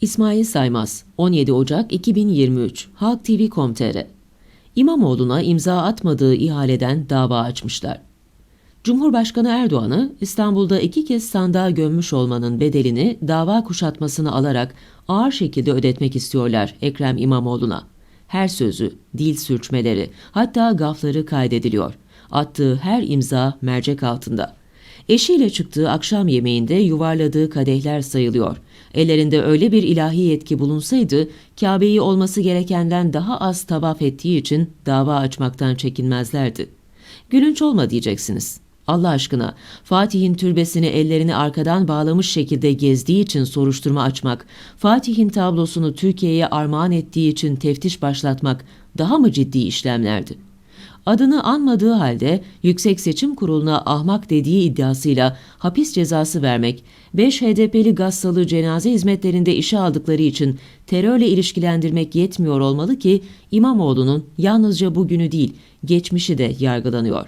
İsmail Saymaz, 17 Ocak 2023, Halk TV.com.tr İmamoğlu'na imza atmadığı ihaleden dava açmışlar. Cumhurbaşkanı Erdoğan'ı İstanbul'da iki kez sandığa gömmüş olmanın bedelini dava kuşatmasını alarak ağır şekilde ödetmek istiyorlar Ekrem İmamoğlu'na. Her sözü, dil sürçmeleri, hatta gafları kaydediliyor. Attığı her imza mercek altında. Eşiyle çıktığı akşam yemeğinde yuvarladığı kadehler sayılıyor. Ellerinde öyle bir ilahi yetki bulunsaydı, Kabe'yi olması gerekenden daha az tavaf ettiği için dava açmaktan çekinmezlerdi. Gülünç olma diyeceksiniz. Allah aşkına Fatih'in türbesini ellerini arkadan bağlamış şekilde gezdiği için soruşturma açmak, Fatih'in tablosunu Türkiye'ye armağan ettiği için teftiş başlatmak daha mı ciddi işlemlerdi? Adını anmadığı halde Yüksek Seçim Kurulu'na ahmak dediği iddiasıyla hapis cezası vermek, 5 HDP'li Gassalı cenaze hizmetlerinde işe aldıkları için terörle ilişkilendirmek yetmiyor olmalı ki İmamoğlu'nun yalnızca bugünü değil, geçmişi de yargılanıyor.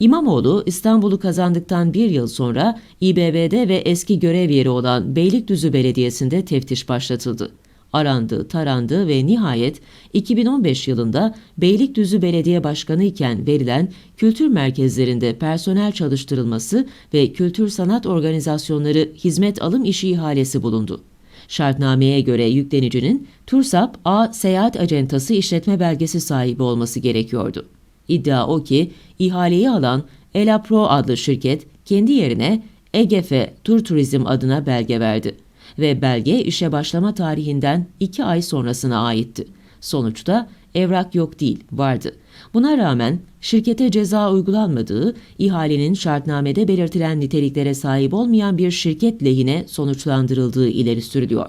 İmamoğlu İstanbul'u kazandıktan bir yıl sonra İBB'de ve eski görev yeri olan Beylikdüzü Belediyesi'nde teftiş başlatıldı. Arandı, tarandı ve nihayet 2015 yılında Beylikdüzü Belediye Başkanı iken verilen kültür merkezlerinde personel çalıştırılması ve kültür sanat organizasyonları hizmet alım işi ihalesi bulundu. Şartnameye göre yüklenicinin TURSAP A Seyahat Acentası işletme belgesi sahibi olması gerekiyordu. İddia o ki ihaleyi alan Elapro adlı şirket kendi yerine Egefe Tur Turizm adına belge verdi ve belge işe başlama tarihinden 2 ay sonrasına aitti. Sonuçta evrak yok değil, vardı. Buna rağmen şirkete ceza uygulanmadığı, ihalenin şartnamede belirtilen niteliklere sahip olmayan bir şirket lehine sonuçlandırıldığı ileri sürülüyor.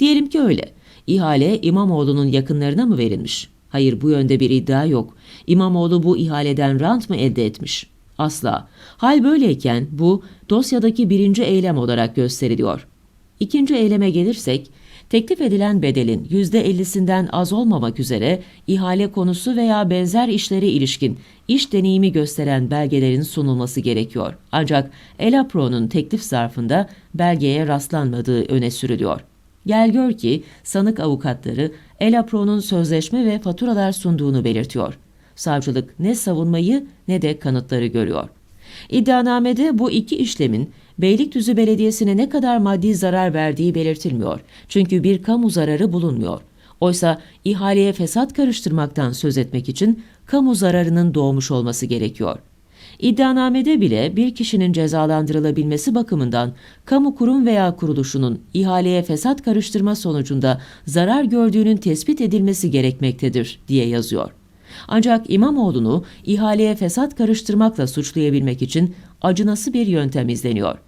Diyelim ki öyle. İhale İmamoğlu'nun yakınlarına mı verilmiş? Hayır bu yönde bir iddia yok. İmamoğlu bu ihaleden rant mı elde etmiş? Asla. Hal böyleyken bu dosyadaki birinci eylem olarak gösteriliyor. İkinci eyleme gelirsek, teklif edilen bedelin %50'sinden az olmamak üzere ihale konusu veya benzer işlere ilişkin iş deneyimi gösteren belgelerin sunulması gerekiyor. Ancak Elapro'nun teklif zarfında belgeye rastlanmadığı öne sürülüyor. Gel gör ki sanık avukatları Elapro'nun sözleşme ve faturalar sunduğunu belirtiyor. Savcılık ne savunmayı ne de kanıtları görüyor. İddianamede bu iki işlemin Beylikdüzü Belediyesi'ne ne kadar maddi zarar verdiği belirtilmiyor. Çünkü bir kamu zararı bulunmuyor. Oysa ihaleye fesat karıştırmaktan söz etmek için kamu zararının doğmuş olması gerekiyor. İddianamede bile bir kişinin cezalandırılabilmesi bakımından kamu kurum veya kuruluşunun ihaleye fesat karıştırma sonucunda zarar gördüğünün tespit edilmesi gerekmektedir diye yazıyor. Ancak İmamoğlu'nu ihaleye fesat karıştırmakla suçlayabilmek için acınası bir yöntem izleniyor.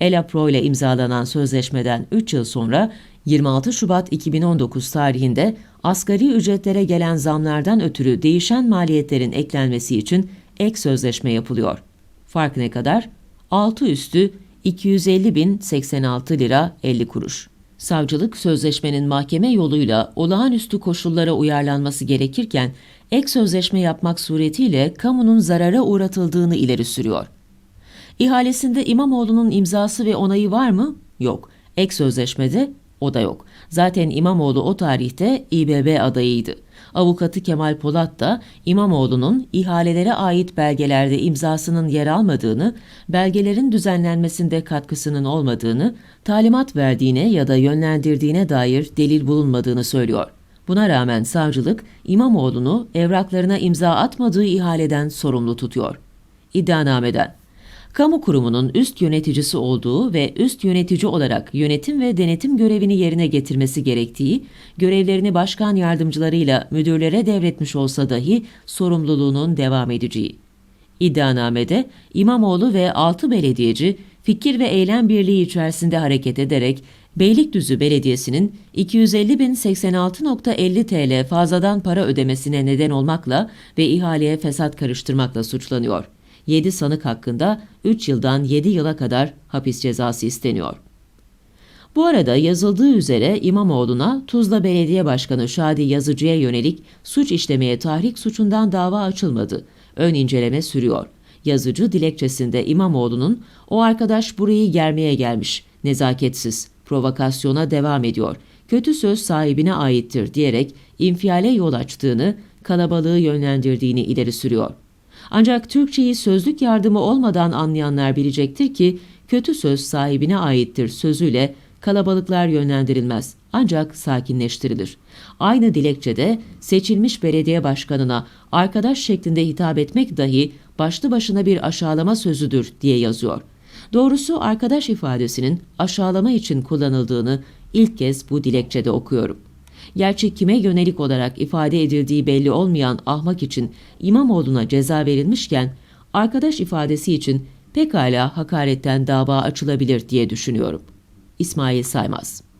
Elapro ile imzalanan sözleşmeden 3 yıl sonra 26 Şubat 2019 tarihinde asgari ücretlere gelen zamlardan ötürü değişen maliyetlerin eklenmesi için ek sözleşme yapılıyor. Fark ne kadar? 6 üstü 250.086 lira 50 kuruş. Savcılık sözleşmenin mahkeme yoluyla olağanüstü koşullara uyarlanması gerekirken ek sözleşme yapmak suretiyle kamunun zarara uğratıldığını ileri sürüyor. İhalesinde İmamoğlu'nun imzası ve onayı var mı? Yok. Ek sözleşmede o da yok. Zaten İmamoğlu o tarihte İBB adayıydı. Avukatı Kemal Polat da İmamoğlu'nun ihalelere ait belgelerde imzasının yer almadığını, belgelerin düzenlenmesinde katkısının olmadığını, talimat verdiğine ya da yönlendirdiğine dair delil bulunmadığını söylüyor. Buna rağmen savcılık İmamoğlu'nu evraklarına imza atmadığı ihaleden sorumlu tutuyor. İddianameden kamu kurumunun üst yöneticisi olduğu ve üst yönetici olarak yönetim ve denetim görevini yerine getirmesi gerektiği, görevlerini başkan yardımcılarıyla müdürlere devretmiş olsa dahi sorumluluğunun devam edeceği. İddianamede İmamoğlu ve 6 belediyeci fikir ve eylem birliği içerisinde hareket ederek Beylikdüzü Belediyesi'nin 250.086.50 TL fazladan para ödemesine neden olmakla ve ihaleye fesat karıştırmakla suçlanıyor. 7 sanık hakkında 3 yıldan 7 yıla kadar hapis cezası isteniyor. Bu arada yazıldığı üzere İmamoğlu'na Tuzla Belediye Başkanı Şadi Yazıcı'ya yönelik suç işlemeye tahrik suçundan dava açılmadı. Ön inceleme sürüyor. Yazıcı dilekçesinde İmamoğlu'nun o arkadaş burayı germeye gelmiş, nezaketsiz, provokasyona devam ediyor. Kötü söz sahibine aittir diyerek infiale yol açtığını, kalabalığı yönlendirdiğini ileri sürüyor. Ancak Türkçeyi sözlük yardımı olmadan anlayanlar bilecektir ki kötü söz sahibine aittir sözüyle kalabalıklar yönlendirilmez ancak sakinleştirilir. Aynı dilekçede seçilmiş belediye başkanına arkadaş şeklinde hitap etmek dahi başlı başına bir aşağılama sözüdür diye yazıyor. Doğrusu arkadaş ifadesinin aşağılama için kullanıldığını ilk kez bu dilekçede okuyorum. Gerçi kime yönelik olarak ifade edildiği belli olmayan ahmak için İmamoğlu'na ceza verilmişken arkadaş ifadesi için pekala hakaretten dava açılabilir diye düşünüyorum. İsmail Saymaz